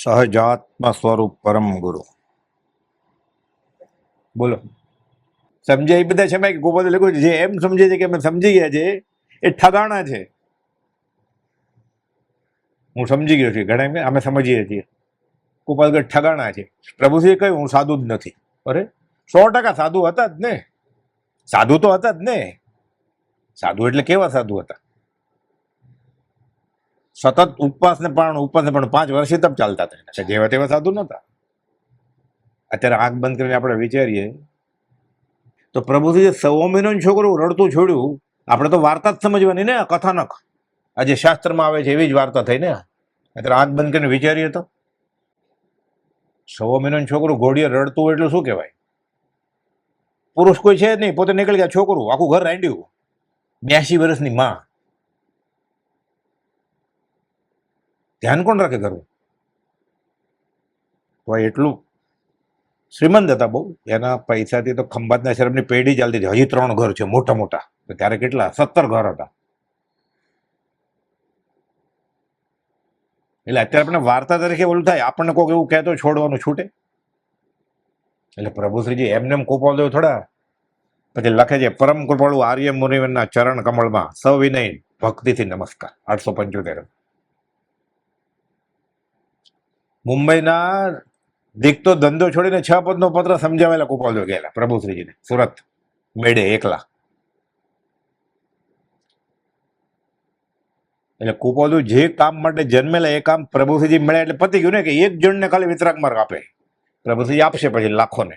સહજાત્મ સ્વરૂપ પરમ ગુરુ બોલો સમજાય એ બધા છે ભાઈ ગોપાલ લખ્યું છે જે એમ સમજે છે કે અમે સમજી ગયા છે એ ઠગાણા છે હું સમજી ગયો છું ઘણા એમ કે અમે સમજીએ છીએ ગોપાલગઢ ઠગાણા છે પ્રભુશ્રીએ કહ્યું હું સાધુ જ નથી અરે સો ટકા સાધુ હતા જ ને સાધુ તો હતા જ ને સાધુ એટલે કેવા સાધુ હતા સતત ઉપવાસ ને પણ ઉપવાસ ને પણ પાંચ વર્ષથી તપ ચાલતા હતા જેવા તેવા સાધુ નહોતા. અત્યારે આંખ બંધ કરીને આપણે વિચારીએ, તો પ્રભુજી સવો મહિનો છોકરું રડતું છોડ્યું, આપણે તો વાર્તા જ સમજવાની ને કથાનક. આ જે શાસ્ત્રમાં આવે છે એવી જ વાર્તા થઈ ને અત્યારે આંખ બંધ કરીને વિચારીએ તો. સવો મહિનો છોકરું ઘોડીએ રડતું હોય એટલું શું કહેવાય? પુરુષ કોઈ છે જ નહીં, પોતે નીકળી ગયા છોકરું, આખું ઘર રાંડ્યું. બ્યાસી વર્ષની માં. ધ્યાન કોણ રાખે કરવું તો એટલું શ્રીમંત હતા બહુ. એના પૈસાથી તો ખંભાતના શરમની પેઢી ચાલતી હતી. હજી ત્રણ ઘર છે, મોટા મોટા. ત્યારે કેટલા? સત્તર ઘર હતા. એટલે અત્યારે આપણે વાર્તા તરીકે ઓલું થાય. આપણને કોઈક એવું કહેતો છોડવાનું છૂટે. એટલે પ્રભુશ્રીજી એમને એમ કોપાલ દેવ થોડા. પછી લખે છે, પરમ કૃપાળુ આર્ય મુનિવનના ચરણ કમળમાં સવિનય ભક્તિથી નમસ્કાર. આઠસો પંચોતેર. મુંબઈના દીકતો ધંધો છોડીને છ પદનો પત્ર સમજાવેલા કુપાલદેવ ગયેલા, પ્રભુશ્રીજીને, સુરત. મેડે એકલા. એટલે કુપાલદેવ જે કામ માટે જન્મેલા, એ કામ પ્રભુશ્રીજી મળ્યા એટલે પતી ગયું ને કે એક જણને ખાલી વિતરાક માર્ગ આપે. પ્રભુશ્રીજી આપશે પછી લાખોને.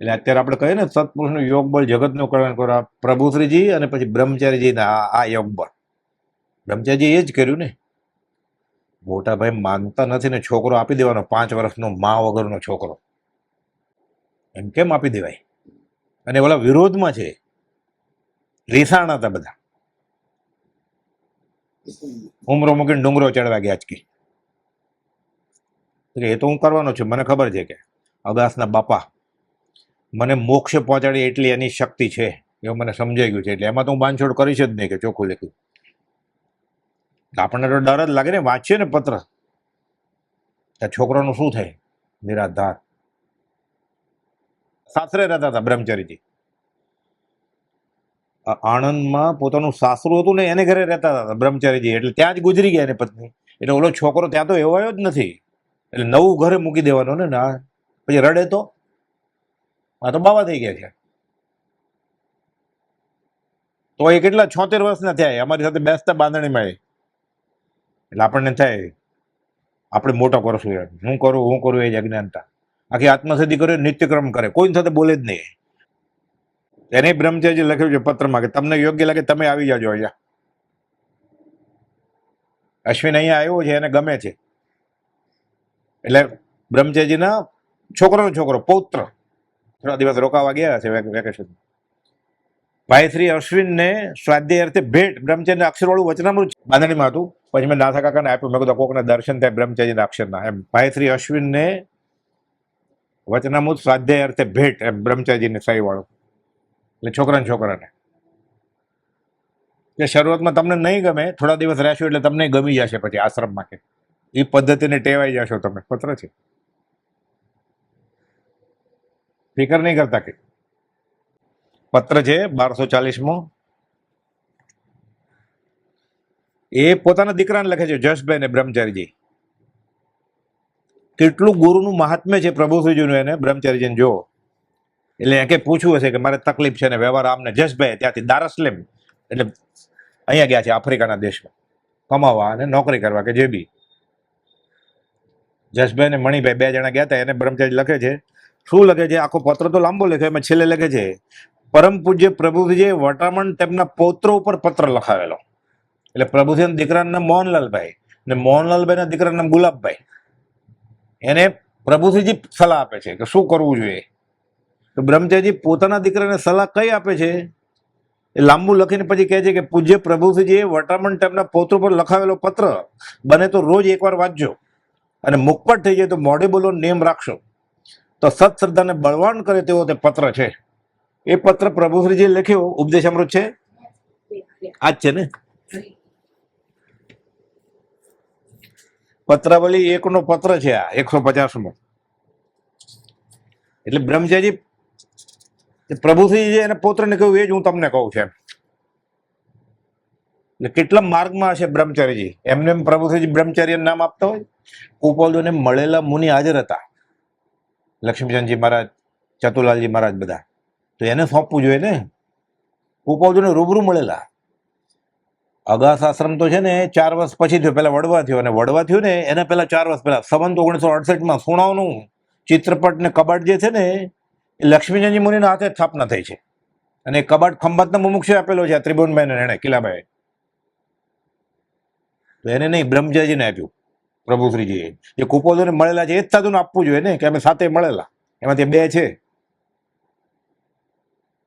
એટલે અત્યારે આપણે કહીએ ને, સત્પુરુષનું યોગ બળ જગતનું કલ્યાણ કરવા પ્રભુશ્રીજી અને પછી બ્રહ્મચારીજીના આ યોગ બળ. બ્રહ્મચારીજી એ જ કર્યું ને. મોટા ભાઈ માનતા નથી ને છોકરો આપી દેવાનો, પાંચ વર્ષનો મા વગરનો છોકરો. એમ કેમ આપી દેવાય? અને ઓલા વિરોધમાં છે. રેસાણા હતા બધા. ઉમરો મૂકીને ડુંગરો ચડવા ગયા આજકી એ તો હું કરવાનો છું, મને ખબર છે કે. અગાસના બાપા મને મોક્ષે પહોંચાડી એટલી એની શક્તિ છે. એવું મને સમજાઈ ગયું છે. એટલે એમાં તો હું બાંધછોડ કરીશ જ નહીં કે ચોખ્ખું લખ્યું. આપણને તો ડર જ લાગે ને, વાંચીએ ને પત્ર. છોકરાનું શું થાય? નિરાધાર. સાસરે રહેતા હતા બ્રહ્મચારીજી. આણંદમાં પોતાનું સાસરું હતું ને, એને ઘરે રહેતા હતા બ્રહ્મચારીજી. એટલે ત્યાં જ ગુજરી ગયા એની પત્ની. એટલે ઓલો છોકરો ત્યાં તો એવાયો જ નથી. એટલે નવું ઘરે મૂકી દેવાનું ને, ના. પછી રડે તો? આ તો બાવા થઈ ગયા છે. તો એ કેટલા છોતેર વર્ષના થયા અમારી સાથે બેસતા બાંધણીમાં એ. એટલે આપણને થાય, આપણે મોટો કરશું યાર? હું કરું હું કરું એ જ અજ્ઞાનતા. આખી આત્મસિદ્ધિ કરે નિત્યક્રમ કરે, કોઈની સાથે બોલે જ નહીં. એને બ્રહ્મચર્ય લખ્યું છે પત્રમાં કે તમને યોગ્ય લાગે તમે આવી જાજો અહીંયા. અશ્વિન અહીંયા આવ્યો છે, એને ગમે છે. એટલે બ્રહ્મચર્યજીના છોકરોનો છોકરો, પૌત્ર. થોડા દિવસ રોકાવા ગયા છે વેકેશન. ભાઈ શ્રી અશ્વિનને સ્વાધ્યાય અર્થે ભેટ બ્રહ્મચર્ય અક્ષરવાળું વચનામૃત બાંધણીમાં હતું. પછી મેં નાથા કાકાને આપ્યું. મેં કીધું, કોકને દર્શન થાય બ્રહ્મચારી અક્ષરના એમ ભાઈ શ્રી અશ્વિનને વચનામૃત સ્વાધ્યાય અર્થે ભેટ એમ, બ્રહ્મચર્યને સહી એટલે છોકરાને છોકરાને. કે શરૂઆતમાં તમને નહીં ગમે, થોડા દિવસ રહેશો એટલે તમને ગમી જશે પછી આશ્રમમાં કે. એ પદ્ધતિને ટેવાઈ જશો તમે, પત્ર છે. ફિકર નહીં કરતા કે. પત્ર છે બારસો ચાલીસમો. એ પોતાના દીકરાને લખે છે જશભાઈ ને બ્રહ્મચારીજી. કેટલું ગુરુનું મહાત્મ્ય છે પ્રભુશ્રીજીનું એને, બ્રહ્મચારીજીને જો એટલે એ કે પૂછવું હશે કે મારે તકલીફ છે ને વ્યવહાર આમને જશભાઈ ત્યાંથી દારસલેમ, એટલે અહીંયા ગયા છે આફ્રિકાના દેશમાં. કમાવા અને નોકરી કરવા કે જે બી. જશભાઈ ને મણિભાઈ બે જણા ગયા હતા, એને બ્રહ્મચારી લખે છે. શું લખે છે? આખો પત્ર તો લાંબો લખ્યો, એમાં છેલ્લે લખે છે, પરમ પૂજ્ય પ્રભુજીએ વટામણ તેમના પૌત્ર ઉપર પત્ર લખાવેલો. એટલે પ્રભુજીના દીકરાનું નામ મોહનલાલભાઈ ને મોહનલાલભાઈના દીકરાનું નામ ગુલાબભાઈ. એને પ્રભુસિંહજી સલાહ આપે છે કે શું કરવું જોઈએ? તો બ્રહ્મચારીજી પોતાના દીકરાને સલાહ કઈ આપે છે? એ લાંબુ લખીને પછી કહે છે કે પૂજ્ય પ્રભુસિંહજીએ વટામણ તેમના પોત્ર પર લખાવેલો પત્ર બને તો રોજ એકવાર વાંચજો. અને મુખપટ થઈ જાય તો મોઢે બોલો નિયમ રાખશો. તો સત્શ્રદ્ધાને બળવાન કરે તેવો તે પત્ર છે. એ પત્ર પ્રભુશ્રીજીએ લખ્યો. ઉપદેશ અમૃત છે? આ જ. છે ને? પત્રાવલી એકનો પત્ર છે આ, એકસો પચાસમો. એટલે બ્રહ્મચારી પ્રભુથી જે એને પૌત્રને કહ્યું, એ જ હું તમને કહું છું એટલે કેટલા માર્ગમાં હશે બ્રહ્મચારીજી? એમને એમ પ્રભુશ્રીજી બ્રહ્મચારી નામ આપતા હોય? કુપોલદોને મળેલા મુનિ હાજર હતા. લક્ષ્મીચંદજી મહારાજ, ચતુલાલજી મહારાજ બધા. તો એને સોંપવું જોઈએ ને? કુપોલદોને રૂબરૂ મળેલા. અગાસ આશ્રમ તો છે ને ચાર વર્ષ પછી થયો. પેલા વડવા થયો અને વડવા થયું ને એના પેલા ચાર વર્ષ પહેલા. સંબંધ ઓગણીસો અડસઠમાં સુણાવનું ચિત્રપટ ને કબાટ જે છે ને એ લક્ષ્મીચંદજી મુનિના હાથે સ્થાપના થઈ છે. અને કબાટ ખંભાતના મુમુક્ષે આપેલો છે ત્રિભુવનભાઈને એણે કિલાભાઈ તો એને નહીં, બ્રહ્મજાજીને આપ્યું, પ્રભુશ્રીજીએ. જે કુપોદોને મળેલા છે એ જ સાધુને આપવું જોઈએ ને, કે અમે સાથે મળેલા. એમાંથી બે છે.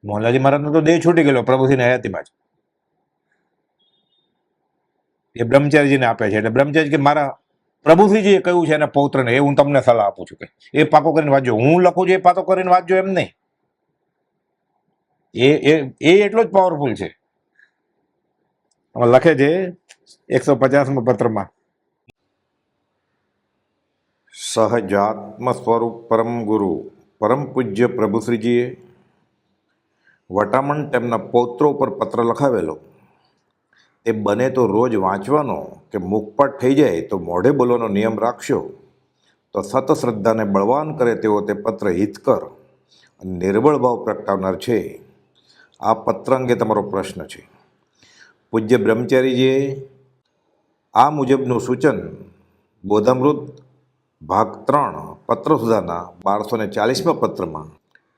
મોહનલાલજી મહારાજનો તો દેહ છૂટી ગયેલો, પ્રભુશ્રીની હયાતીમાં જ. એ બ્રહ્મચારીજીને આપે છે. એટલે બ્રહ્મચારી કે મારા પ્રભુશ્રીજીએ કહ્યું છે એના પૌત્રને, એ હું તમને સલાહ આપું છું કે એ પાકો કરીને વાંચજો. હું લખું છું એ પાકો કરીને વાંચજો એમ નહીં. એ એ એટલો જ પાવરફુલ છે. લખે છે એકસો પચાસમાં પત્રમાં. સહજાત્મ સ્વરૂપ પરમ ગુરુ, પરમ પૂજ્ય પ્રભુશ્રીજીએ વટામણ તેમના પૌત્રો ઉપર પત્ર લખાવેલો. એ બને તો રોજ વાંચવાનો કે મુખપાટ થઈ જાય તો મોઢે બોલવાનો નિયમ રાખશો. તો સત શ્રદ્ધાને બળવાન કરે તેવો તે પત્ર હિતકર અને નિર્બળ ભાવ પ્રગટાવનાર છે. આ પત્ર અંગે તમારો પ્રશ્ન છે. પૂજ્ય બ્રહ્મચારીજીએ આ મુજબનું સૂચન બોધામૃત ભાગ ત્રણ પત્ર સુધાના બારસો ને ચાલીસમાં પત્રમાં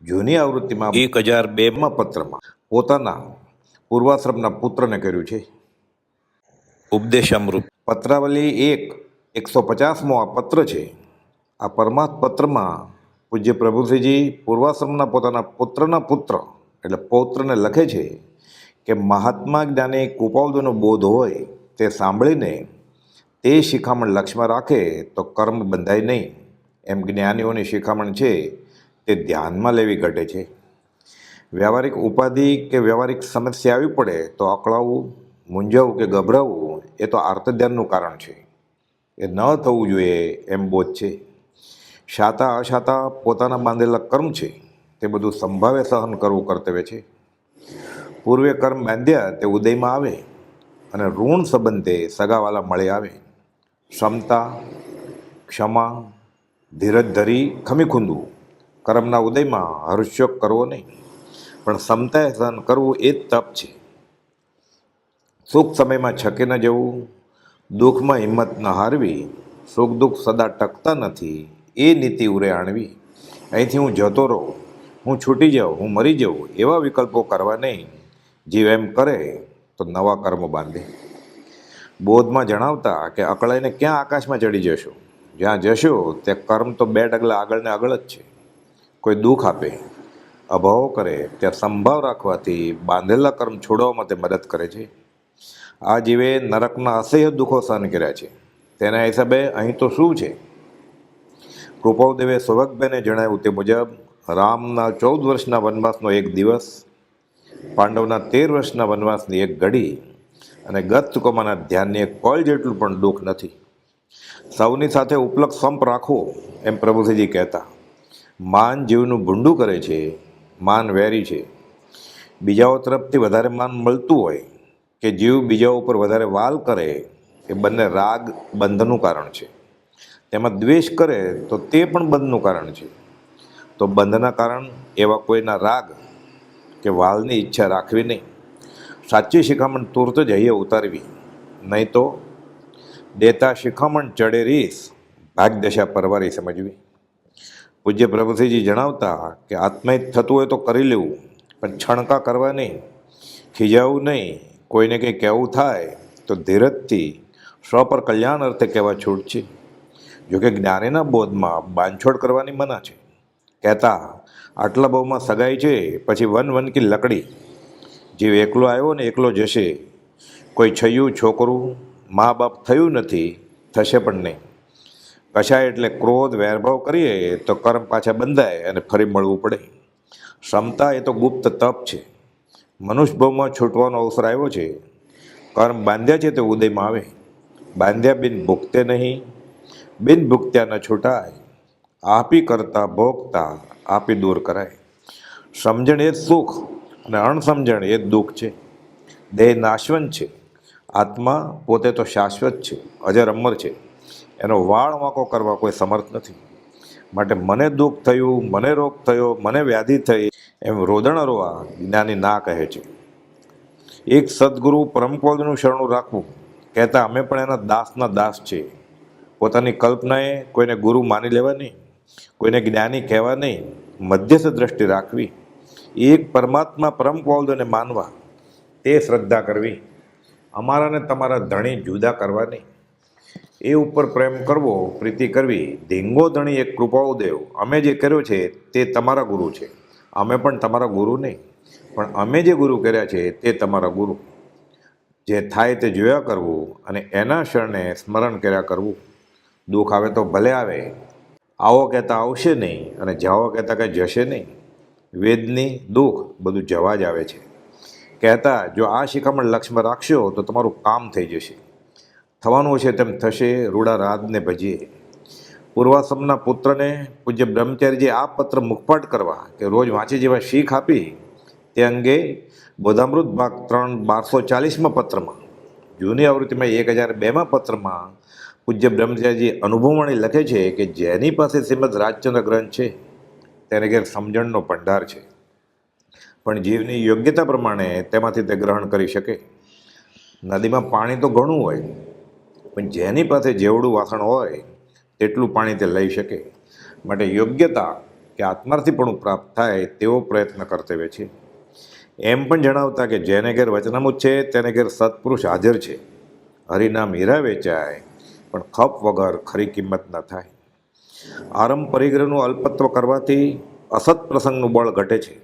જૂની આવૃત્તિમાં એક હજાર બેમાં પત્રમાં પોતાના પૂર્વાશ્રમના પુત્રને કર્યું છે. ઉપદેશામૃત. પત્રાવલી એક એકસો પચાસમો આ પત્ર છે. આ પરમાર્થ પત્રમાં પૂજ્ય પ્રભુસિંહજી પૂર્વાશ્રમના પોતાના પુત્રના પુત્ર, એટલે પૌત્રને લખે છે કે મહાત્મા જ્ઞાને કુપાવદોનો બોધ હોય તે સાંભળીને તે શિખામણ લક્ષ્યમાં રાખે તો કર્મ બંધાય નહીં. એમ જ્ઞાનીઓની શિખામણ છે તે ધ્યાનમાં લેવી ઘટે છે. વ્યવહારિક ઉપાધિ કે વ્યવહારિક સમસ્યા આવી પડે તો અકળાવવું મૂંઝાવું કે ગભરાવવું એ તો આર્તધ્યાનનું કારણ છે. એ ન થવું જોઈએ એમ બોધ છે. શાતા અશાતા પોતાના બાંધેલા કર્મ છે, તે બધું સંભાવે સહન કરવું કર્તવ્ય છે. પૂર્વે કર્મ બાંધ્યા, તે ઉદયમાં આવે અને ઋણ સંબંધે સગાવાલા મળી આવે. ક્ષમતા, ક્ષમા, ધીરજ ધરી ખમી ખૂંદવું. કર્મના ઉદયમાં હર્ષોક કરવો નહીં. પણ ક્ષમતાએ સહન કરવું એ જ તપ છે. સુખ સમયમાં છકે ન જવું, દુઃખમાં હિંમત ન હારવી, સુખ દુઃખ સદા ટકતા નથી, એ નીતિ ઉરે આણવી. અહીંથી હું જતો રહું, હું છૂટી જાઉં, હું મરી જાઉં એવા વિકલ્પો કરવા નહીં. જીવ એમ કરે તો નવા કર્મો બાંધે. બોધમાં જણાવતા કે અકળાઈને ક્યાં આકાશમાં ચડી જશો? જ્યાં જશો તે કર્મ તો બે ડગલા આગળ ને આગળ જ છે. કોઈ દુઃખ આપે, અભાવ કરે, ત્યાં સંભાવ રાખવાથી બાંધેલા કર્મ છોડવામાં તે મદદ કરે છે. આ જીવે નરકના અસહ્ય દુઃખો સહન કર્યા છે. તેના હિસાબે અહીં તો શું છે? કૃપાદેવે સૌભગભાઈને જણાવ્યું તે મુજબ, રામના ચૌદ વર્ષના વનવાસનો એક દિવસ, પાંડવના તેર વર્ષના વનવાસની એક ઘડી અને ગત ચૂકવવાના ધ્યાનની એક પળ જેટલું પણ દુઃખ નથી. સૌની સાથે ઉપલક્ષ સંપ રાખવો એમ પ્રભુજીજી કહેતા. માન જીવનું ભૂંડું કરે છે, માન વેરી છે. બીજાઓ તરફથી વધારે માન મળતું હોય કે જીવ બીજા ઉપર વધારે વાલ કરે, એ બંને રાગ બંધનું કારણ છે. તેમાં દ્વેષ કરે તો તે પણ બંધનું કારણ છે. તો બંધના કારણ એવા કોઈના રાગ કે વાલની ઈચ્છા રાખવી નહીં. સાચી શિખામણ તુરત જ અહીંયા ઉતારવી. નહીં તો દેતા શિખામણ ચડે રીસ ભાગદશા પરવારી સમજવી. પૂજ્ય પ્રભુસિંહજી જણાવતા કે આત્મહિત થતું હોય તો કરી લેવું, પણ છણકા કરવા નહીં, ખીજાવું નહીં કોઈને કંઈ કહેવું થાય તો ધીરજથી સ્વ પર કલ્યાણ અર્થે કહેવા છૂટ છે. જોકે જ્ઞાનીના બોધમાં બાંધછોડ કરવાની મના છે. કહેતા, આટલા બહુમાં સગાઈ છે, પછી વન વન કી લકડી. જીવ એકલો આવ્યો ને એકલો જશે. કોઈ છયું છોકરું મા બાપ થયું નથી, થશે પણ નહીં. કશાય એટલે ક્રોધ વેરભાવ કરીએ તો કર્મ પાછા બંધાય અને ફરી મળવું પડે. ક્ષમતા એ તો ગુપ્ત તપ છે. મનુષ્યભાવમાં છૂટવાનો અવસર આવ્યો છે. કર્મ બાંધ્યા છે તે ઉદયમાં આવે. બાંધ્યા બિન ભૂખતે નહીં, બિન ભૂખત્યા ન છૂટાય. આપી કરતા ભોગતા, આપી દૂર કરાય. સમજણ એ જ સુખ અને અણસમજણ એ જ દુઃખ છે. દેહ નાશવંત છે. આત્મા પોતે તો શાશ્વત છે અજર અમર છે. એનો વાળ વાંકો કરવા કોઈ સમર્થ નથી. માટે મને દુઃખ થયું, મને રોગ થયો, મને વ્યાધિ થઈ, એમ રોદણ રોવા જ્ઞાની ના કહે છે. એક સદગુરુ પરમપદનું શરણું રાખવું, કહેતા અમે પણ એના દાસના દાસ છીએ. પોતાની કલ્પનાએ કોઈને ગુરુ માની લેવા નહીં, કોઈને જ્ઞાની કહેવા નહીં, મધ્યસ્થ દ્રષ્ટિ રાખવી, એક પરમાત્મા પરમપૌલને માનવા, તે શ્રદ્ધા કરવી અમારાને તમારા ધણી જુદા કરવા નહીં. એ ઉપર પ્રેમ કરવો, પ્રીતિ કરવી, ધીંગો ધણી એક કૃપાઓ દેવ. અમે જે કર્યો છે તે તમારા ગુરુ છે. અમે પણ તમારા ગુરુ નહીં. પણ અમે જે ગુરુ કર્યા છે તે તમારા ગુરુ. જે થાય તે જોયા કરવું અને એના શરણે સ્મરણ કર્યા કરવું. દુઃખ આવે તો ભલે આવે. આવો કહેતા આવશે નહીં અને જાઓ કહેતા કંઈ જશે નહીં. વેદની દુઃખ બધું જવા જ આવે છે. કહેતા, જો આ શિખામણ લક્ષ્યમાં રાખશો તો તમારું કામ થઈ જશે. થવાનું છે તેમ થશે, રૂડા રાતને ભજીએ. પૂર્વાશ્રમના પુત્રને પૂજ્ય બ્રહ્મચારીજીએ આ પત્ર મુખપાટ કરવા કે રોજ વાંચી જેવા શીખ આપી, તે અંગે બોધામૃત ભાગ ત્રણ બારસો ચાલીસમાં પત્રમાં, જૂની આવૃત્તિમાં એક હજાર બેમાં પત્રમાં પૂજ્ય બ્રહ્મચારીજી અનુભવવાણી લખે છે કે જેની પાસે શ્રીમદ રાજચંદ્ર ગ્રંથ છે, તેને ઘેર સમજણનો ભંડાર છે. પણ જીવની યોગ્યતા પ્રમાણે તેમાંથી તે ગ્રહણ કરી શકે. નદીમાં પાણી તો ઘણું હોય પણ જેની પાસે જેવડું વાસણ હોય, તેટલું પાણી તે લઈ શકે. માટે યોગ્યતા કે આત્માર્થીપણું પ્રાપ્ત થાય તેવો પ્રયત્ન કર્તવ્ય છે. એમ પણ જણાવતા કે જેને ઘેર વચનામૃત છે, તેને ઘેર સત્પુરુષ હાજર છે. હરિનામ હીરા વેચાય, પણ ખપ વગર ખરી કિંમત ન થાય. આરંભ પરિગ્રહનું અલ્પત્વ કરવાથી અસત પ્રસંગનું બળ ઘટે છે.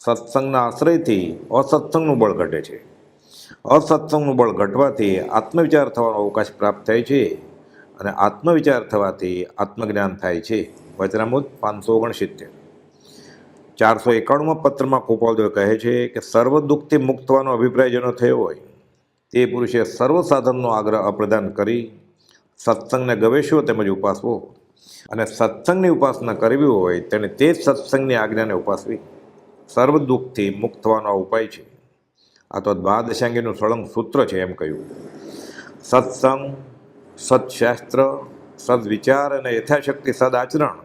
સત્સંગના આશ્રયથી અસત્સંગનું બળ ઘટે છે. અસત્સંગનું બળ ઘટવાથી આત્મવિચાર થવાનો અવકાશ પ્રાપ્ત થાય છે અને આત્મવિચાર થવાથી આત્મજ્ઞાન થાય છે. વચનામૃત પાંચસો ઓગણસિત્તેર. ચારસો એકાણુંમાં પત્રમાં ગોપાલદેવ કહે છે કે સર્વ દુઃખથી મુક્ત થવાનો અભિપ્રાય જેનો થયો હોય, તે પુરુષે સર્વ સાધનનો આગ્રહ અપ્રદાન કરી, સત્સંગને ગવેશવો તેમજ ઉપાસવો અને સત્સંગની ઉપાસના કરવી હોય તેણે તે જ સત્સંગની આજ્ઞાને ઉપાસવી. સર્વ દુઃખથી મુક્ત થવાનો આ ઉપાય છે. આ તો દ્વાદશાંગીનું સળંગ સૂત્ર છે એમ કહ્યું. સત્સંગ, સત્શાસ્ત્ર, સદવિચાર અને યથાશક્તિ, સદાચરણ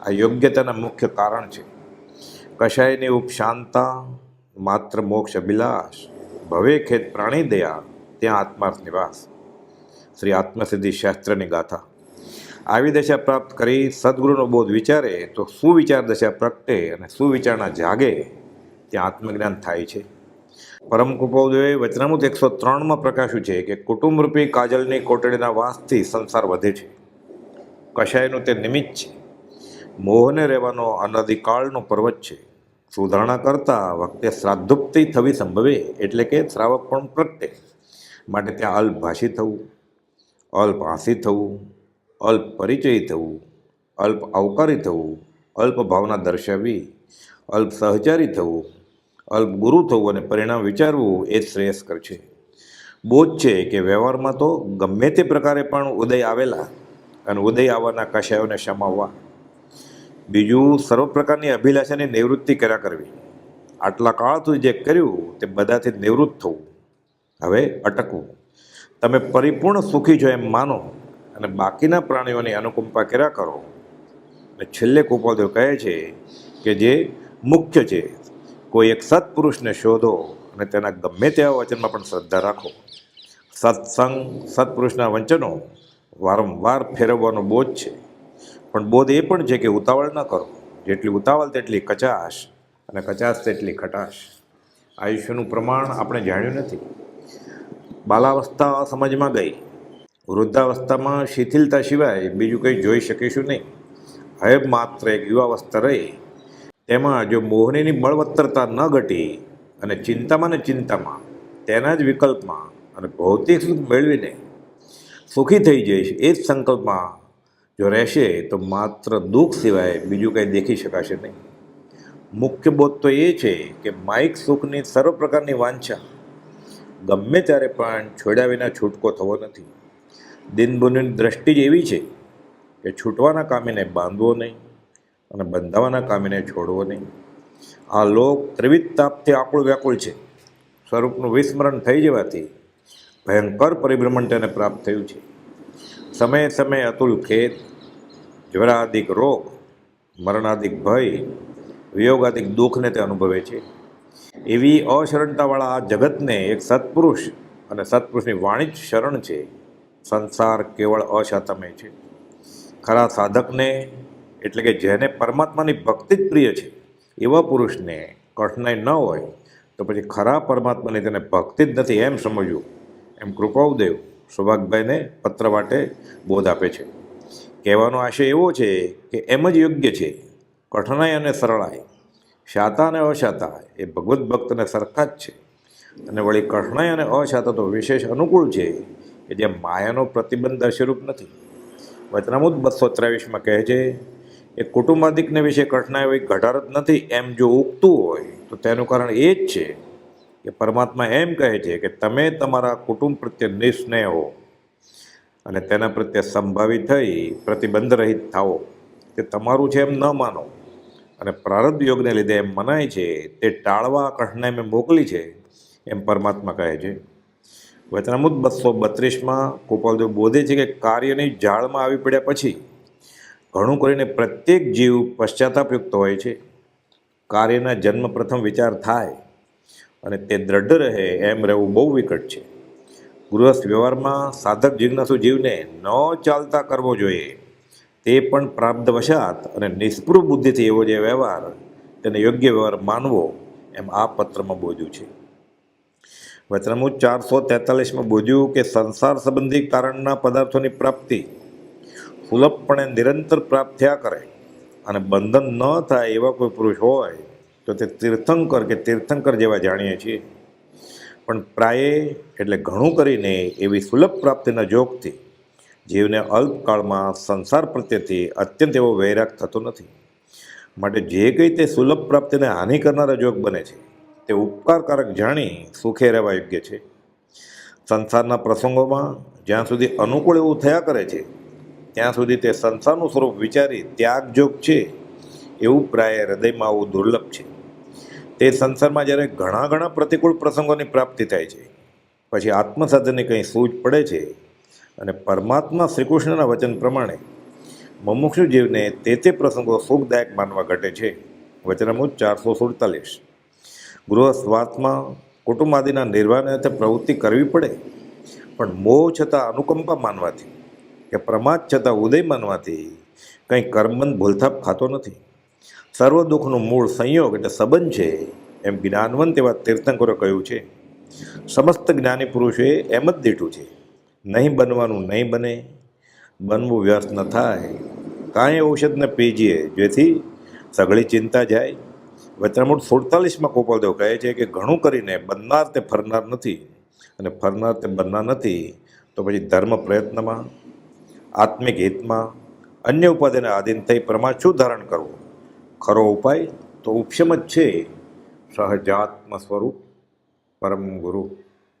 આ યોગ્યતાના મુખ્ય કારણ છે. કશાયની ઉપશાંતા, માત્ર મોક્ષ અભિલાષ, ભવે ખેત પ્રાણી દયા, ત્યાં આત્માર્થ નિવાસ. શ્રી આત્મસિદ્ધિ શાસ્ત્રની ગાથા. આવી દશા પ્રાપ્ત કરી સદગુરુનો બોધ વિચારે તો સુવિચાર દશા પ્રગટે અને સુવિચારણા જાગે, ત્યાં આત્મજ્ઞાન થાય છે. પરમ કૃપાદેવે વચનામૃત એકસો ત્રણમાં પ્રકાશ્યું છે કે કુટુંબરૂપી કાજલની કોટડીના વાસથી સંસાર વધે છે. કશાયનું તે નિમિત્ત છે. મોહને રહેવાનો અનધિકાળનો પર્વત છે. સુધારણા કરતા વખતે શ્રાદ્ધુપ્તિ થવી સંભવે એટલે કે શ્રાવક પણ પ્રગટે. માટે ત્યાં અલ્પભાષી થવું અલ્પ હાંસી થવું અલ્પ પરિચય થવું અલ્પ આવકારી થવું અલ્પ ભાવના દર્શાવવી અલ્પ સહચારી થવું અલ્પ ગુરુ થવું અને પરિણામ વિચારવું એ શ્રેયસ્કર છે. બોધ છે કે વ્યવહારમાં તો ગમે તે પ્રકારે પણ ઉદય આવેલા અને ઉદય આવવાના કશાયોને સમાવવા બીજું, સર્વ પ્રકારની અભિલાષાની નિવૃત્તિ કર્યા કરવી. આટલા કાળ સુધી જે કર્યું તે બધાથી નિવૃત્ત થવું. હવે અટકવું. તમે પરિપૂર્ણ સુખી છો એમ માનો અને બાકીના પ્રાણીઓની અનુકંપા કર્યા કરો. અને છેલ્લે કુપોદેવ કહે છે કે જે મુખ્ય છે કોઈ એક સત્પુરુષને શોધો અને તેના ગમે તેવા વચનમાં પણ શ્રદ્ધા રાખો. સત્સંગ, સત્પુરુષના વચનો વારંવાર ફેરવવાનો બોધ છે. પણ બોધ એ પણ છે કે ઉતાવળ ન કરો. જેટલી ઉતાવળ તેટલી કચાશ અને કચાશ તેટલી ખટાશ. આયુષ્યનું પ્રમાણ આપણે જાણ્યું નથી. બાલાવસ્થા સમજમાં ગઈ. વૃદ્ધાવસ્થામાં શિથિલતા સિવાય બીજું કંઈ જોઈ શકીશું નહીં. હવે માત્ર એક યુવાવસ્થા રહી. તેમાં જો મોહનીની બળવત્તરતા ન ઘટી અને ચિંતામાં ને ચિંતામાં, તેના જ વિકલ્પમાં અને ભૌતિક સુખ મેળવીને સુખી થઈ જઈશ એ જ સંકલ્પમાં જો રહેશે તો માત્ર દુઃખ સિવાય બીજું કંઈ દેખી શકાશે નહીં. મુખ્ય બોધ તો એ છે કે માઇક સુખની સર્વ પ્રકારની વાંછા ગમે ત્યારે પણ છોડ્યા વિના છૂટકો થવો નથી. દિનબુની દ્રષ્ટિ જ એવી છે કે છૂટવાના કામીને બાંધવો નહીં. અને બંધાવાના કામીને છોડવો નહીં. આ લોક ત્રિવિધ તાપથી આકુળ વ્યાકુળ છે. સ્વરૂપનું વિસ્મરણ થઈ જવાથી ભયંકર પરિભ્રમણ તેને પ્રાપ્ત થયું છે. સમયે સમયે અતુલ ખેત જ્વરાદિક રોગ, મરણાદિક ભય, વિયોગાદિક દુઃખને તે અનુભવે છે. એવી અશરણતાવાળા આ જગતને એક સત્પુરુષ અને સત્પુરુષની વાણી જ શરણ છે. સંસાર કેવળ અશાતમય છે. ખરા સાધકને એટલે કે જેને પરમાત્માની ભક્તિ જ પ્રિય છે, એવા પુરુષને કઠણાઈ ન હોય, તો પછી ખરા પરમાત્માની તેને ભક્તિ જ નથી એમ સમજવું. એમ કૃપાઉદેવ સૌભાગભાઈને પત્ર માટે બોધ આપે છે. કહેવાનો આશય એવો છે કે એમ જ યોગ્ય છે. કઠણાઈ અને સરળાઈ, શાતા અને અશાતા, એ ભગવદ્ ભક્તને સરખા જ છે. અને વળી કઠણાઈ અને અશાતા તો વિશેષ અનુકૂળ છે કે જે માયાનો પ્રતિબંધ અશરૂપ નથી. વચનામૃત બસો ત્રેવીસમાં કહે છે એ કુટુંબાધિકને વિશે કઠણાઈ હોય, ઘટાડત નથી, એમ જો ઉગતું હોય, તો તેનું કારણ એ જ છે કે પરમાત્મા એમ કહે છે કે તમે તમારા કુટુંબ પ્રત્યે નિસ્નેહ હો અને તેના પ્રત્યે સંભાવી થઈ પ્રતિબંધ રહિત થાઓ. તે તમારું છે એમ ન માનો. અને પ્રારબ્ધ યોગને લીધે એમ મનાય છે, તે ટાળવા કઠણાઈ મેં મોકલી છે, એમ પરમાત્મા કહે છે. વચનામુદ બસો બત્રીસમાં ગોપાલદેવ બોધે છે કે કાર્યની જાળમાં આવી પડ્યા પછી ઘણું કરીને પ્રત્યેક જીવ પશ્ચાતાપયુક્ત હોય છે. કાર્યના જન્મ પ્રથમ વિચાર થાય અને તે દ્રઢ રહે એમ રહેવું બહુ વિકટ છે. ગૃહસ્થ વ્યવહારમાં સાધક જિજ્ઞાસુ જીવને ન ચાલતા કરવો જોઈએ. તે પણ પ્રાપ્ત વશાત અને નિષ્પૃહ બુદ્ધિથી એવો જે વ્યવહાર તેને યોગ્ય વ્યવહાર માનવો એમ આ પત્રમાં બોજ્યું છે. વચનામૃત ચારસો તેતાલીસમાં બોજ્યું કે સંસાર સંબંધી કારણના પદાર્થોની પ્રાપ્તિ સુલભપણે નિરંતર પ્રાપ્ત થયા કરે અને બંધન ન થાય એવા કોઈ પુરુષ હોય, તો તે તીર્થંકર કે તીર્થંકર જેવા જાણીએ છીએ. પણ પ્રાયે એટલે ઘણું કરીને એવી સુલભ પ્રાપ્તિના જોગથી જીવને અલ્પકાળમાં સંસાર પ્રત્યેથી અત્યંત એવો વૈરાગ થતો નથી. માટે જે કંઈ તે સુલભ પ્રાપ્તિને હાનિ કરનારા જોગ બને છે, તે ઉપકારકારક જાણી સુખે રહેવા યોગ્ય છે. સંસારના પ્રસંગોમાં જ્યાં સુધી અનુકૂળ એવું થયા કરે છે ત્યાં સુધી તે સંસારનું સ્વરૂપ વિચારી ત્યાગજોગ છે એવું પ્રાય હૃદયમાં આવું દુર્લભ છે. તે સંસારમાં જ્યારે ઘણા ઘણા પ્રતિકૂળ પ્રસંગોની પ્રાપ્તિ થાય છે, પછી આત્મસાધનની કંઈ સૂઝ પડે છે અને પરમાત્મા શ્રીકૃષ્ણના વચન પ્રમાણે મમુક્ષુ જીવને તે તે પ્રસંગો સુખદાયક માનવા ઘટે છે. વચનામૃત ચારસો સુડતાલીસ. ગૃહસ્વાસમાં કુટુંબ આદિના નિર્વાહને પ્રવૃત્તિ કરવી પડે, પણ મોહ છતાં અનુકંપા માનવાથી કે પ્રમાદ છતાં ઉદય માનવાથી કંઈ કર્મબંધ ભૂલથાપ ખાતો નથી. સર્વ દુઃખનું મૂળ સંયોગ એટલે સંબંધ છે, એમ જ્ઞાનવંત એવા તીર્થંકરો કહ્યું છે. સમસ્ત જ્ઞાની પુરુષોએ એમ જ દીઠું છે, નહીં બનવાનું નહીં બને, બનવું વ્યર્થ ન થાય. કાંઈ ઔષધને પીજીએ, જેથી સઘળી ચિંતા જાય. વચનામૃત સુડતાલીસમાં ગોપાલદેવ કહે છે કે ઘણું કરીને બનનાર તે ફરનાર નથી. અને ફરનાર તે બનનાર નથી, તો પછી ધર્મ પ્રયત્નમાં આત્મિક હિતમાં અન્ય ઉપાધિને આધીન થઈ પ્રમાણ શું ધારણ કરવું? ખરો ઉપાય તો ઉપશમ જ છે. સહજાત્મ સ્વરૂપ પરમ ગુરુ.